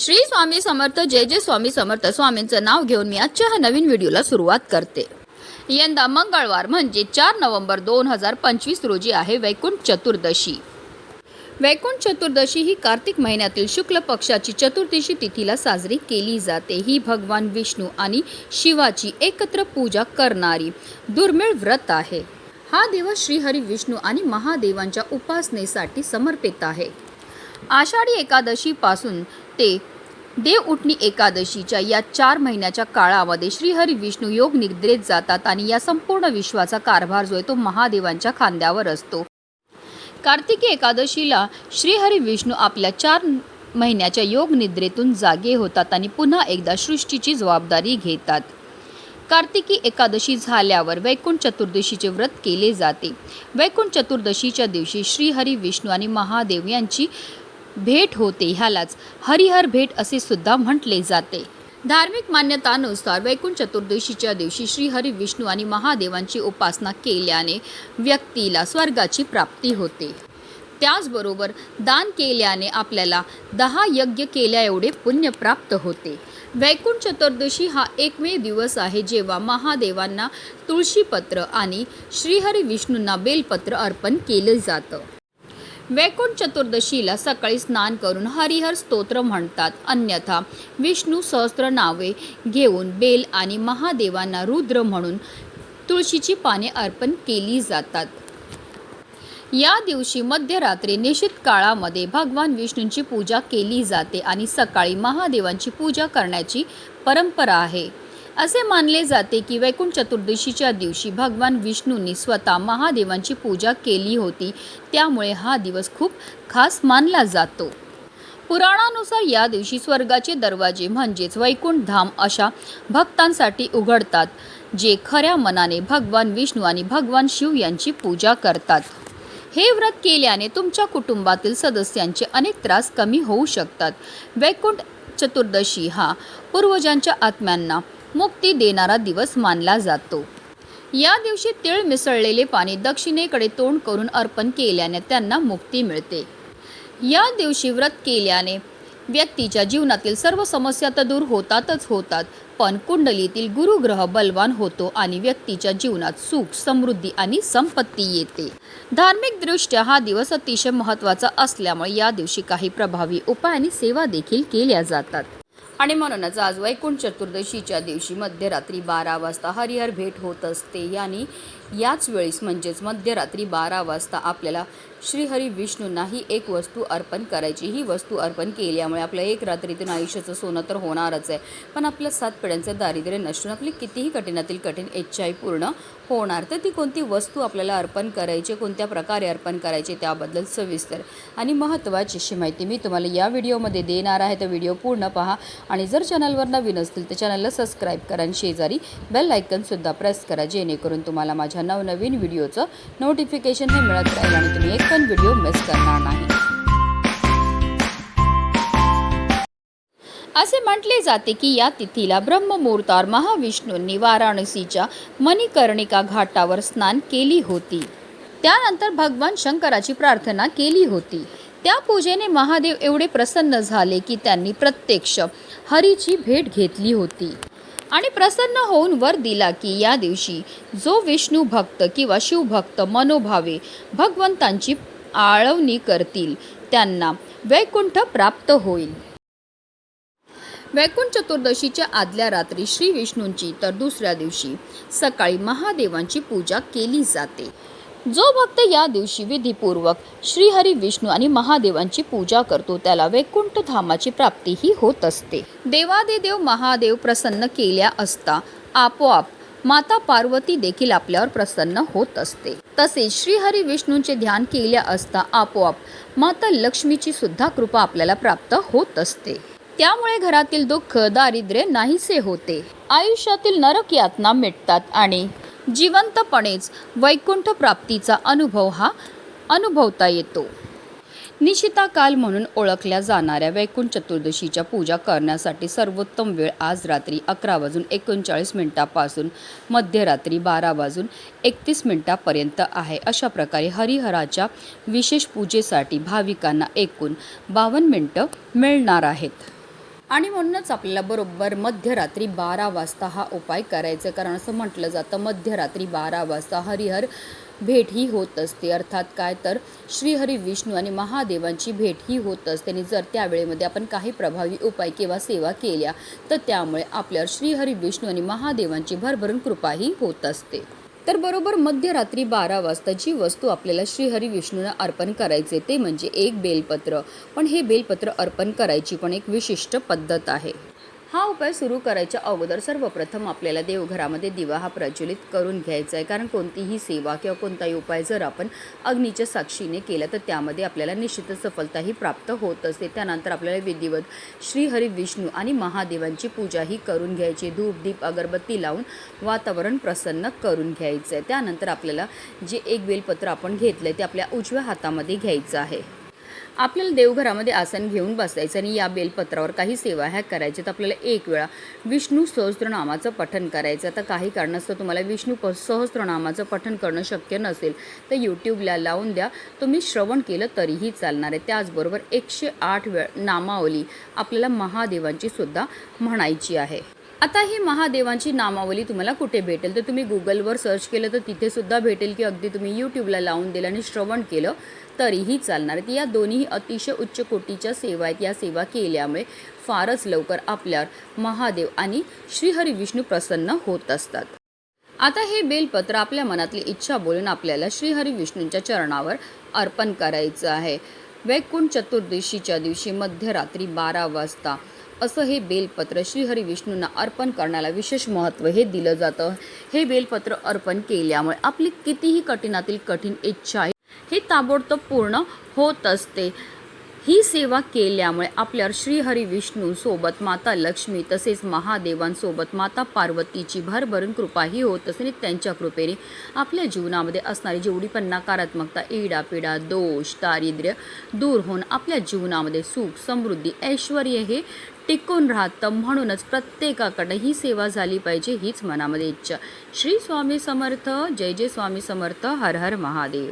श्री स्वामी समर्थ जय जय स्वामी समर्थ. स्वामींचं नाव घेऊन मी आजच्या ह्या नवीन व्हिडिओला सुरुवात करते. यंदा मंगळवार म्हणजे चार नोव्हेंबर दोन हजार पंचवीस रोजी आहे वैकुंठ चतुर्दशी. वैकुंठ चतुर्दशी ही कार्तिक महिन्यातील शुक्ल पक्षाची चतुर्दशी तिथीला साजरी केली जाते. ही भगवान विष्णू आणि शिवाची एकत्र पूजा करणारी दुर्मिळ व्रत आहे. हा दिवस श्रीहरी विष्णू आणि महादेवांच्या उपासनेसाठी समर्पित आहे. आषाढी एकादशीपासून ते देव उठणी एकादशीच्या या चार महिन्याच्या काळामध्ये श्रीहरी विष्णू योग निद्रेत जातात आणि या संपूर्ण विश्वाचा कारभार जो आहे तो महादेवांच्या खांद्यावर असतो. कार्तिकी एकादशीला श्रीहरी विष्णू आपल्या चार महिन्याच्या योग निद्रेतून जागे होतात आणि पुन्हा एकदा सृष्टीची जबाबदारी घेतात. कार्तिकी एकादशी झाल्यावर वैकुंठ चतुर्दशीचे व्रत केले जाते. वैकुंठ चतुर्दशीच्या दिवशी श्रीहरी विष्णू आणि महादेव यांची भेट होते ह्यालाच हरिहर भेट असे सुद्धा म्हटले जाते. धार्मिक मान्यतानुसार वैकुंठ चतुर्दशीच्या दिवशी श्रीहरी विष्णू आणि महादेवांची उपासना केल्याने व्यक्तीला स्वर्गाची प्राप्ती होते. त्याचबरोबर दान केल्याने आपल्याला दहा यज्ञ केल्या एवढे पुण्य प्राप्त होते. वैकुंठ चतुर्दशी हा एकमेव दिवस आहे जेव्हा महादेवांना तुळशीपत्र आणि श्रीहरी विष्णूंना बेलपत्र अर्पण केलं जातं. वैकुंठ चतुर्दशीला सकाळी स्नान करून हरिहर स्तोत्र म्हणतात. अन्यथा विष्णू सहस्त्र नावे घेऊन बेल आणि महादेवांना रुद्र म्हणून तुळशीची पाने अर्पण केली जातात. या दिवशी मध्यरात्री निश्चित काळामध्ये भगवान विष्णूंची पूजा केली जाते आणि सकाळी महादेवांची पूजा करण्याची परंपरा आहे. असे मानले जाते की वैकुंठ चतुर्दशीच्या दिवशी भगवान विष्णूंनी स्वतः महादेवांची पूजा केली होती. त्यामुळे हा दिवस खूप खास मानला जातो. पुराणानुसार या दिवशी स्वर्गाचे दरवाजे म्हणजेच वैकुंठ धाम अशा भक्तांसाठी उघडतात जे खऱ्या मनाने भगवान विष्णू आणि भगवान शिव यांची पूजा करतात. हे व्रत केल्याने तुमच्या कुटुंबातील सदस्यांचे अनेक त्रास कमी होऊ शकतात. वैकुंठ चतुर्दशी हा पूर्वजांच्या आत्म्यांना मुक्ती देणारा दिवस मानला जातो. या दिवशी तीळ मिसळलेले पाणी दक्षिणेकडे तोंड करून अर्पण केल्याने त्यांना मुक्ती मिळते. या दिवशी व्रत केल्याने व्यक्तीच्या जीवनातील सर्व समस्या तर दूर होतातच होतात पण कुंडलीतील गुरुग्रह बलवान होतो आणि व्यक्तीच्या जीवनात सुख समृद्धी आणि संपत्ती येते. धार्मिक दृष्ट्या हा दिवस अतिशय महत्त्वाचा असल्यामुळे या दिवशी काही प्रभावी उपाय आणि सेवा देखील केल्या जातात. आणि म्हणूनच आज वैकुंठ चतुर्दशीच्या दिवशी मध्यरात्री बारा वाजता हरिहर भेट होत असते. यांनी याच वेळेस म्हणजेच मध्यरात्री बारा वाजता आपल्याला श्रीहरी विष्णूंना ही एक वस्तू अर्पण करायची. ही वस्तू अर्पण केल्यामुळे आपलं एक रात्रीतून आयुष्याचं सोनं तर होणारच आहे. पण आपल्या सात पिढ्यांचं दारिद्र्य नसून आपली कितीही कठीणातील कठीण इच्छाही पूर्ण होणार. तर ती कोणती वस्तू आपल्याला अर्पण करायची कोणत्या प्रकारे अर्पण करायचे त्याबद्दल सविस्तर आणि महत्त्वाची अशी माहिती मी तुम्हाला या व्हिडिओमध्ये देणार आहे. तर व्हिडिओ पूर्ण पहा आणि जर चॅनलवर नवीन असतील तर चॅनलला सबस्क्राईब करा आणि शेजारी बेल आयकनसुद्धा प्रेस करा जेणेकरून तुम्हाला माझ्या नवनवीन व्हिडिओचं नोटिफिकेशन हे मिळत राहील आणि तुम्ही एक पण व्हिडिओ मिस करणार नाही. असे म्हटले जाते की या तिथीला ब्रह्ममुहूर्तावर महाविष्णूंनी वाराणसीच्या मणिकर्णिका घाटावर स्नान केली होती. त्यानंतर भगवान शंकराची प्रार्थना केली होती. त्या पूजेने महादेव एवढे प्रसन्न झाले की त्यांनी प्रत्यक्ष हरीची भेट घेतली होती. आणि प्रसन्न होऊन वर दिला की या दिवशी जो विष्णू भक्त किंवा शिवभक्त मनोभावे भगवंतांची आळवणी करतील त्यांना वैकुंठ प्राप्त होईल. वैकुंठ चतुर्दशीच्या आदल्या रात्री श्री विष्णूंची तर दुसऱ्या दिवशी सकाळी महादेवांची पूजा केली जाते. जो भक्त या दिवशी विधीपूर्वक श्रीहरी विष्णू आणि महादेवांची पूजा करतो त्याला वैकुंठ धामाची प्राप्तीही होत असते. देवादिदेव महादेव प्रसन्न केल्या असता आपोआप माता पार्वती देखील आपल्यावर प्रसन्न होत असते. तसेच श्रीहरी विष्णूंचे ध्यान केल्या असता आपोआप माता लक्ष्मीची सुद्धा कृपा आपल्याला प्राप्त होत असते. त्यामुळे घरातील दुःख दारिद्र्य नाहीसे होते. आयुष्यातील नरक यातना मिटतात आणि जिवंतपणेच वैकुंठ प्राप्तीचा अनुभव हा अनुभवता येतो. निशिता काल म्हणून ओळखल्या जाणाऱ्या वैकुंठ चतुर्दशीच्या पूजा करण्यासाठी सर्वोत्तम वेळ आज रात्री अकरा वाजून एकोणचाळीस मिनिटापासून मध्यरात्री बारा वाजून एकतीस मिनिटापर्यंत आहे. अशा प्रकारे हरिहराच्या विशेष पूजेसाठी भाविकांना एकूण बावन्न मिनटं मिळणार आहेत. आणि म्हणूनच आपल्याला बरोबर मध्यरात्री बारा वाजता हा उपाय करायचा आहे. कारण असं म्हटलं जातं मध्यरात्री बारा वाजता हरिहर भेट ही होत असते. अर्थात काय? तर श्रीहरी विष्णू आणि महादेवांची भेट ही होत असते. आणि जर त्यावेळेमध्ये आपण काही प्रभावी उपाय किंवा सेवा केल्या तर त्यामुळे आपल्यावर श्रीहरी विष्णू आणि महादेवांची भरभरून कृपाही होत असते. तर बरोबर मध्यरात्री बारा वाजता जी वस्तू आपल्याला श्रीहरी विष्णूंना अर्पण करायचे ते म्हणजे एक बेलपत्र. पण हे बेलपत्र अर्पण करायची पण एक विशिष्ट पद्धत आहे. हा उपाय सुरू करायच्या अगोदर सर्वप्रथम आपल्याला देवघरामध्ये दिवा हा प्रज्वलित करून घ्यायचा आहे. कारण कोणतीही सेवा किंवा कोणताही उपाय जर आपण अग्नीच्या साक्षीने केला तर त्यामध्ये आपल्याला निश्चितच सफलताही प्राप्त होत असते. त्यानंतर आपल्याला विधिवत श्रीहरी विष्णू आणि महादेवांची पूजाही करून घ्यायची. धूप दीप अगरबत्ती लावून वातावरण प्रसन्न करून घ्यायचं आहे. त्यानंतर आपल्याला जे एक बेलपत्र आपण घेतलं आहे ते आपल्या उजव्या हातामध्ये घ्यायचं आहे. आपल्याला देवघरामध्ये आसन घेऊन बसायचं आणि या बेलपत्रावर काही सेवा ह्या करायच्या तर आपल्याला एक वेळा विष्णू सहस्त्रनामाचं पठण करायचं आता काही कारणास्तव तुम्हाला विष्णू प सहस्त्रनामाचं पठण करणं शक्य नसेल तर यूट्यूबला लावून द्या. तुम्ही श्रवण केलं तरीही चालणार आहे. त्याचबरोबर एकशे आठ वेळ नामावली आपल्याला महादेवांची सुद्धा म्हणायची आहे. आता ही महादेवांची नामावली तुम्हाला कुठे भेटेल? तर तुम्ही गुगलवर सर्च केलं तर तिथेसुद्धा भेटेल की अगदी तुम्ही यूट्यूबला लावून दिलं आणि श्रवण केलं तरीही चालणार आहे. या दोन्ही अतिशय उच्च कोटीच्या सेवा आहेत. या सेवा केल्यामुळे फारच लवकर आपल्यावर महादेव आणि श्रीहरी विष्णू प्रसन्न होत असतात. आता हे बेलपत्र आपल्या मनातली इच्छा बोलून आपल्याला श्रीहरी विष्णूंच्या चरणावर अर्पण करायचं आहे. वैकुंठ चतुर्दशीच्या दिवशी मध्यरात्री बारा वाजता असं हे बेलपत्र श्रीहरी विष्णूंना अर्पण करण्याला विशेष महत्त्व हे दिलं जातं. हे बेलपत्र अर्पण केल्यामुळे आपली कितीही कठीणातील कठीण इच्छा आहे हे ताबडतोब पूर्ण होत असते. ही सेवा केल्यामुळे आपल्यावर श्रीहरी विष्णू सोबत माता लक्ष्मी तसेच महादेवांसोबत माता पार्वतीची भरभरून कृपाही होत असते त्यांच्या कृपेने आपल्या जीवनामध्ये असणारी जेवढी पण नकारात्मकता इडापिडा दोष दारिद्र्य दूर होऊन आपल्या जीवनामध्ये सुख समृद्धी ऐश्वर हे टिकून राहतं म्हणूनच प्रत्येकाकडे ही सेवा झाली पाहिजे हीच मनामध्ये इच्छा. श्री स्वामी समर्थ जय जय स्वामी समर्थ हर हर महादेव.